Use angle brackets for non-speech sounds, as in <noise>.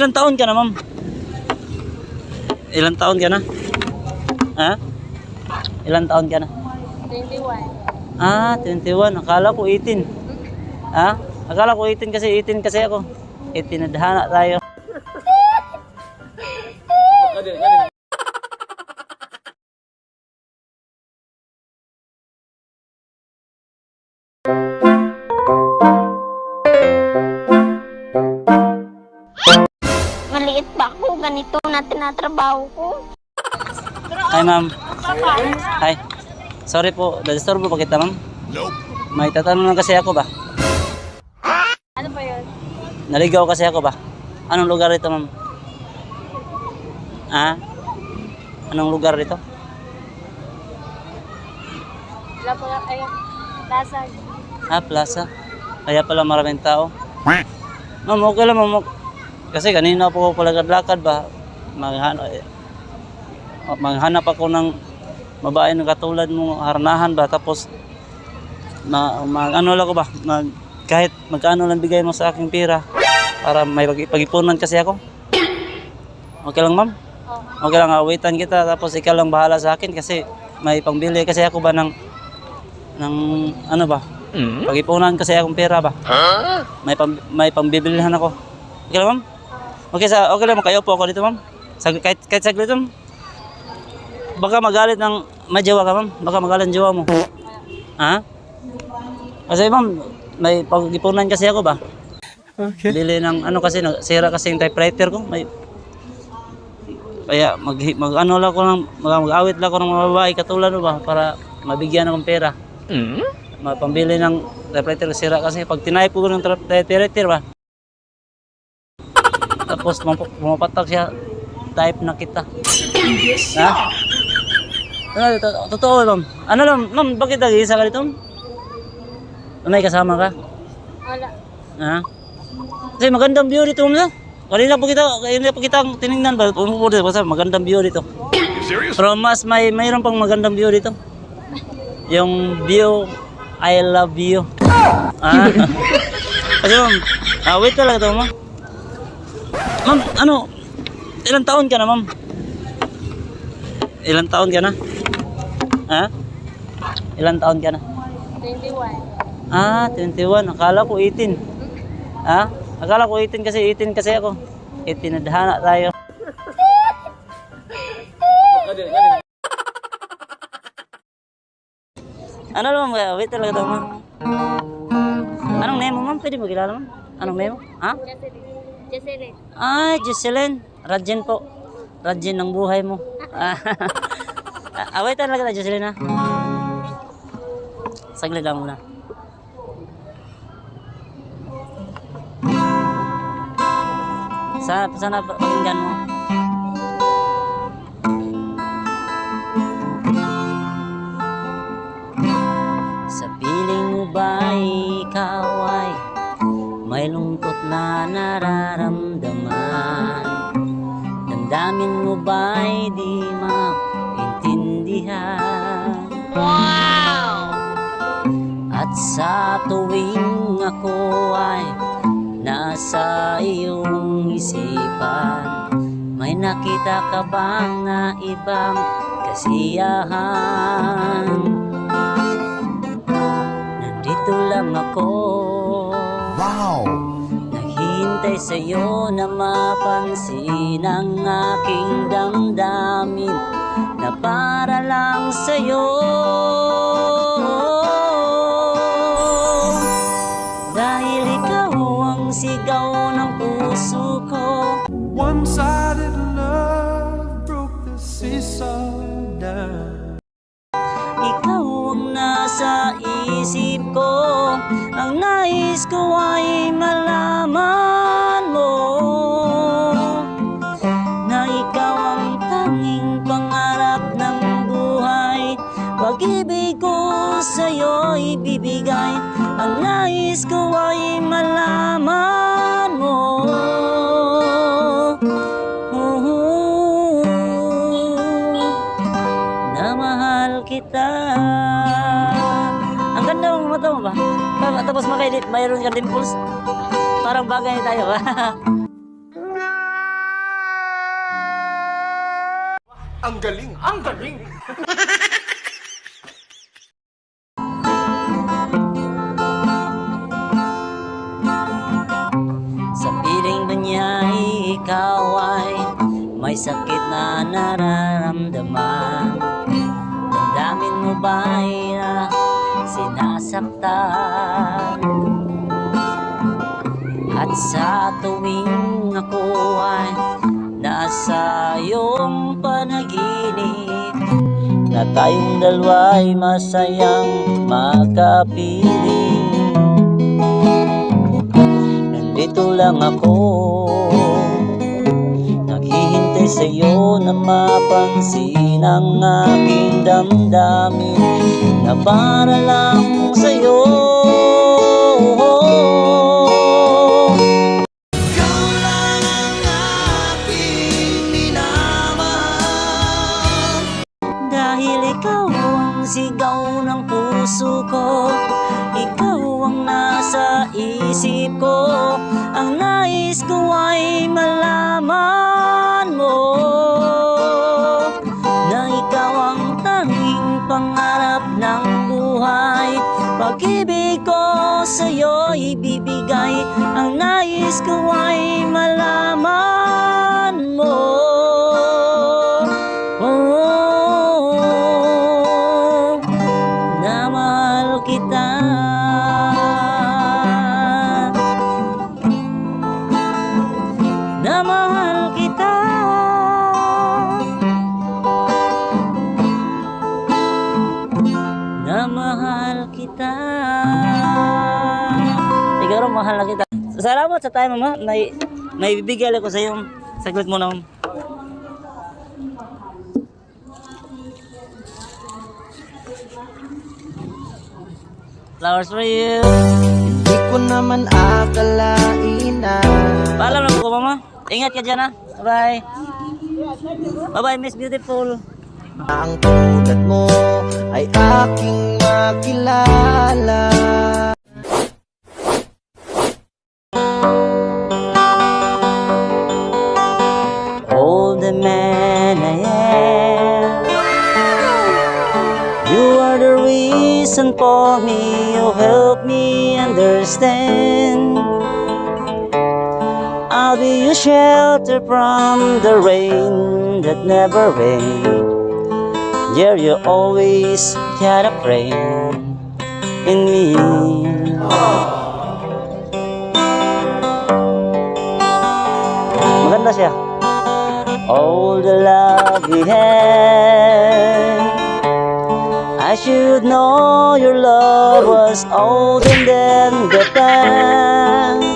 ilang taon ka na, ma'am? Ilang taon ka na? Ha? Ilang taon ka na? 21. Ah, 21. Akala ko 18. Ha? Akala ko 18 kasi 18 kasi ako. 18 na dahana tayo. <laughs> Maliit pa ako, ganito na tinatrabaho ko. Hi, ma'am. Hi. Sorry po, nadisturbo pa kita, ma'am? May tatanong lang kasi ako ba? Ano ba yun? Naligaw kasi ako ba? Anong lugar ito, ma'am? Ha? Anong lugar ito? Wala po lang, ayun. Lasag. Ah, plaza. Kaya pala maraming tao. Ma'am, okay lang, ma'am. Kasi kanina po ako lakad-lakad ba? Maghanap, maghanap ako ng babae na katulad mo, harnahan ba? Tapos, ma, mag, ano lang ko ba? Mag, kahit magkano lang bigay mo sa aking pera para may pag- pag-ipunan kasi ako. Okay lang, ma'am? Okay lang, awitan kita tapos ikaw lang bahala sa akin kasi may pangbili kasi ako ba ng ng ano ba? Pag-ipunan kasi akong pera ba? May pang, may pambibilihan ako. Okay lang, ma'am? Okay, sa okay lang kayo po ako dito, ma'am. Sag, kahit kahit saglit, ma'am. Baka magalit ng may jowa ka, ma'am. Baka magalit ang jowa mo. Ha? Kasi, ma'am, may pag-ipunan kasi ako ba? Okay. Bili ng ano kasi, sira kasi yung typewriter ko. May kaya mag, mag ano lang ko ng mag, mag-awit lang ko ng mga babae katulad mo ba para mabigyan akong pera. Mapambili ng typewriter sira kasi pag tinaype ko ng typewriter ba. Tapos pumap- pumapatak siya type na kita. Ha? Ano, to- totoo ma'am. Ano lang, ma'am, bakit nag-iisa ka dito? May kasama ka? Wala. Ha? Kasi magandang view dito ma'am. Kanina po kita, kanina po kita tinignan ba? Pumupo dito, magandang view dito. Pero mas may mayroon pang magandang view dito. Yung view, I love you. Ah. <laughs> Kasi ma'am, ah, wait talaga to ma'am. Ma'am, ano, ilang taon ka na ma'am? Ilang taon ka na? Ha? Ilang taon ka na? 21. Ah, 21. Akala ko 18. Ha? Akala ko 18 kasi 18 kasi ako. 18 na dahana tayo. ano naman ba? Wait talaga to, ma'am. Anong name mo, ma'am? Pwede mo kilala, ma'am? Anong name mo? Ha? Jocelyn. Jocelyn. Ah, Jocelyn. Radjen po. Radjen ng buhay mo. <laughs> Ah, wait talaga na, Jocelyn, ha? Saglit lang muna. Sana, sana pakinggan mo. Nararamdaman? Damdamin mo ba'y di maintindihan? Wow! At sa tuwing ako ay nasa iyong isipan May nakita ka bang na ibang kasiyahan? Sa'yo na mapansin ang aking damdamin Na para lang sa'yo mo ibibigay Ang nais ko ay malaman mo uh-huh. Na mahal kita Ang ganda mong mata mo ba? Tapos makailit, mayroon ka dimples Parang bagay tayo Ang galing! Ang galing! <laughs> may sakit na nararamdaman? Damdamin mo ba na sinasaktan? At sa tuwing ako ay nasa iyong panaginip Na tayong dalawa ay masayang makapiling Nandito lang ako Naghihintay sa iyo na mapansin ang aking damdamin Na para lang sa iyo Ikaw lang ang aking minamahal Dahil ikaw ang sigaw ng puso ko Ikaw ang nasa isip ko. Ang nais ko ay malaman mo Na ikaw ang tanging pangarap ng buhay. Pag-ibig ko sa'yo ibibigay Ang nais ko ay mahal na kita Salamat sa time mama May, may bibigyan ako sa iyo Saglit mo na ma'am. Flowers for you. Di ko naman akalain na Paalam na po ko, mama. Ingat ka dyan, ha. Bye-bye. Bye-bye, Miss Beautiful. ang tulad mo ay aking makilala for me. You help me understand. I'll be your shelter from the rain that never rains. Yeah, you always got a friend in me. Maganda siya. All the love we had. I should know your love was older than the past.